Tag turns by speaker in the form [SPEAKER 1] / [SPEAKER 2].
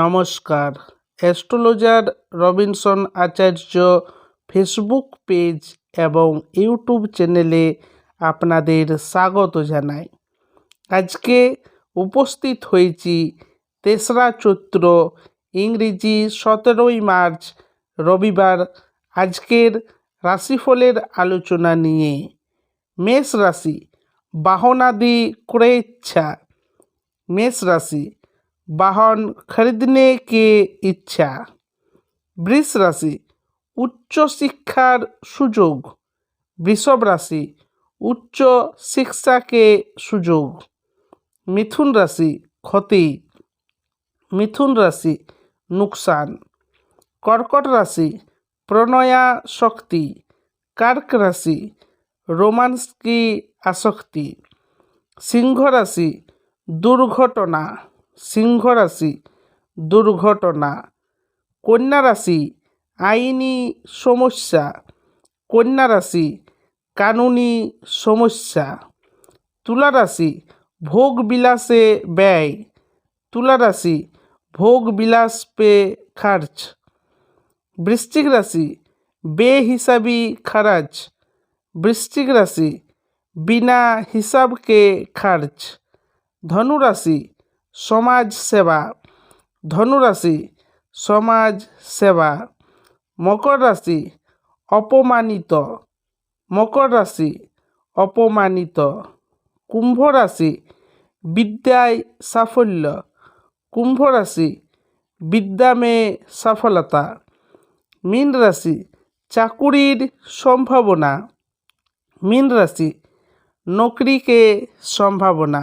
[SPEAKER 1] নমস্কার। Astrologer Robinson Acharya Facebook page এবং YouTube চ্যানেলে আপনাদের স্বাগত জানাই। আজকে উপস্থিত হয়েছি তেসরা চৈত্র, ইংরেজি সতেরোই মার্চ, রবিবার। আজকের রাশিফলের আলোচনা নিয়ে। মেষ রাশি, বাহনাদি ক্রয়েচ্ছা মেষ রাশি वाहन खरीदने के इच्छा বৃষ রাশি উচ্চ শিক্ষার সুযোগ বৃষভ রাশি উচ্চ শিক্ষাকে সুযোগ মিথুন রাশি ক্ষতি মিথুন রাশি নুকসান কর্কট রাশি প্রণয়া শক্তি কার্ক রাশি রোমান্স কি আসক্তি সিংহ রাশি দুর্ঘটনা সিংহ রাশি দুর্ঘটনা কন্যা রাশি আইনি সমস্যা কন্যা রাশি কানুনি সমস্যা তুলা রাশি ভোগ বিলাসে ব্যয় তুলা রাশি ভোগ বিলাস পে খরচ বৃশ্চিক রাশি বেহিসাবি খরচ বৃশ্চিক রাশি বিনা হিসাবকে খরচ, ধনুরাশি সমাজ সেবা, ধনুরাশি, সমাজ সেবা, মকর রাশি, অপমানিত, মকর রাশি, অপমানিত, কুম্ভ রাশি, বিদ্যায় সাফল্য, কুম্ভ রাশি বিদ্যামে সফলতা, মীন রাশি, চাকুরির সম্ভাবনা, মীন রাশি, নকরিকে সম্ভাবনা।